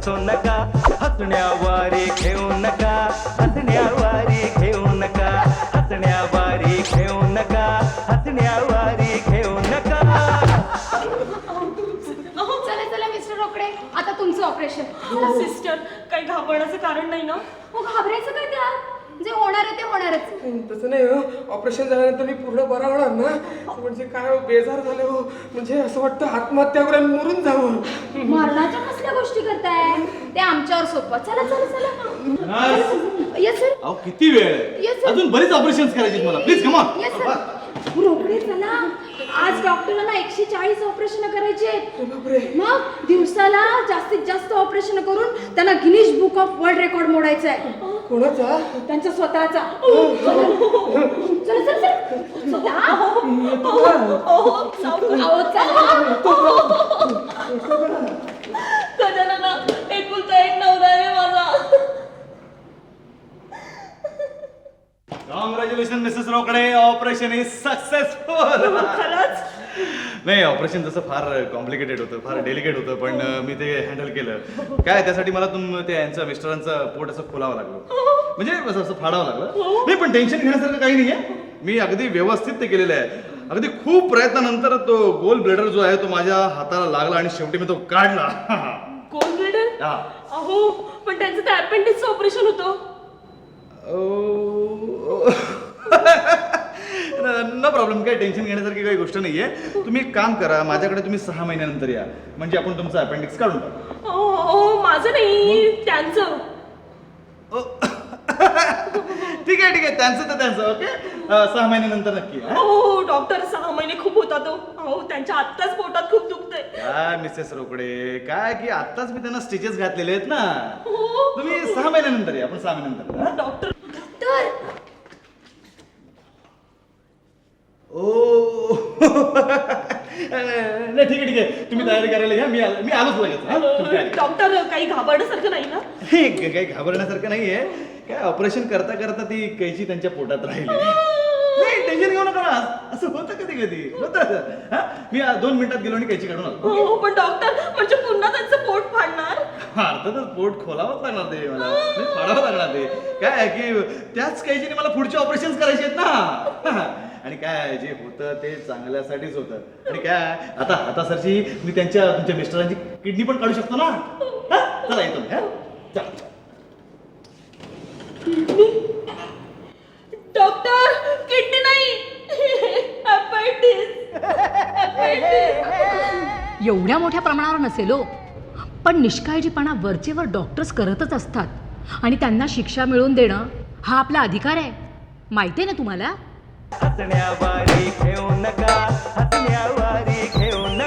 बसू नका हसण्यावारे घेऊ नका हसण्यावारी घेऊ नका हसण्यावारी घेऊ नका हसण्यावारी घेऊ नका. चला चला मिस्टर रोकडे आता तुमचं ऑपरेशन. सिस्टर काही घाबरण्याचं कारण नाही ना? हो घाबरायचं काय त्यात? जे होणार आहे ते होणारच. तसं नाही हो. ऑपरेशन झाल्यानंतर मी पूर्ण बरा होणार ना? म्हणजे काय हो बेजार झाले हो. म्हणजे असं वाटतं आत्महत्या करून मरून जावं. मरणाच्या कसल्या गोष्टी करताय? ते आमच्यावर सोपं. चला चला चला. येस सर अहो किती वेळ Yes, आहे sir. अजून बरीच ऑपरेशन करायची मला. प्लीज कमा येस सर रोकडे चला. आज डॉक्टरांना एकशे चाळीस ऑपरेशन करायचे मग दिवसाला जास्तीत जास्त ऑपरेशन करून त्यांना Guinness book of world record मोडायचं आहे कोणाचा? त्यांचा स्वतःचा. चला चला चला अहो, चला. गजानना एकुलता एक नवरा आहे माझा congratulation Mrs Rokade operation is successful खरंच? नाही ऑपरेशन तसं फार कॉम्प्लिकेटेड होतं फार डेलिकेट होतं पण अं, मी ते हँडल केलं. काय त्यासाठी मला तुम ते यांचं मिस्टरांचं पोट असं खोलावं लागलं. म्हणजे असं असं फाडावं लागलं. नाही पण टेन्शन घेण्यासारखं काही नाही आहे मी अगदी व्यवस्थित ते केलेलं आहे. अगदी खूप प्रयत्नानंतर तो गोल ब्लेडर जो आहे तो माझ्या हाताला लागला आणि शेवटी मी तो काढला. गोल्ड ब्लेडर हा. अहो पण त्यांचं ते अपेंडिक्स ऑपरेशन होतं. नो प्रॉब्लेम काही टेन्शन घेण्यासारखी काही गोष्ट नाहीये. तुम्ही एक काम करा माझ्याकडे तुम्ही सहा महिन्यानंतर या. म्हणजे आपण तुमचं अपेंडिक्स काढून टाकू. अहो, माझं नाही त्यांचं. ओ, ठीक आहे ठीक आहे. त्यांचं तर त्यांचं ओके? सहा महिन्यानंतर नक्की. हो? डॉक्टर सहा महिने खूप होता तो अहो त्यांच्या आत्ताच पोटात खूप दुखतंय. काय मिसेस रोकडे. काय की आत्ताच मी त्यांना स्टिचेस घातलेले आहेत ना. हो. तुम्ही सहा महिन्यानंतर या आपण सहा महिन्यानंतर हा? डॉक्टर तर ओ नाही ठीक आहे ठीक आहे. तुम्ही तयारी करायला घ्या मी आलो मी आलोच लगेच हा? तुम्ही तयारी करा. डॉक्टर काही घाबरण्यासारखं नाही ना? हे काही घाबरण्यासारखं नाहीये. काय ऑपरेशन करता करता ती कैची त्यांच्या पोटात राहिली. नाही टेन्शन घेऊ नका ना. असं होतं कधी कधी. होतं. हा? मी आ- दोन मिनिटात गेलो आणि कैची काढून आलो. हो पण डॉक्टर म्हणजे पुन्हा त्यांचं पोट फाडणार? हा, अर्थातच पोट खोलावंच लागणार ते मला. फाडावं लागणार ते. काय आहे की त्याच कैचीने मला पुढचे ऑपरेशन करायचे आहेत ना? आणि काय जे होतं ते चांगल्यासाठीच होतं. आणि काय आता आता सरची मी त्यांच्या तुमच्या मिस्टरांची किडनी पण काढू शकतो ना? हा? चला येतो मी, हा? चला. डॉक्टर किडनी नाही. एवढ्या मोठ्या प्रमाणावर नसेल हो. पण निष्काळजीपणा वरचेवर डॉक्टर्स करतच असतात. आणि त्यांना शिक्षा मिळवून देणं हा आपला अधिकार आहे. माहिती आहे ना तुम्हाला? हसण्यावारी घेऊ नका हसण्यावारी घेऊ नका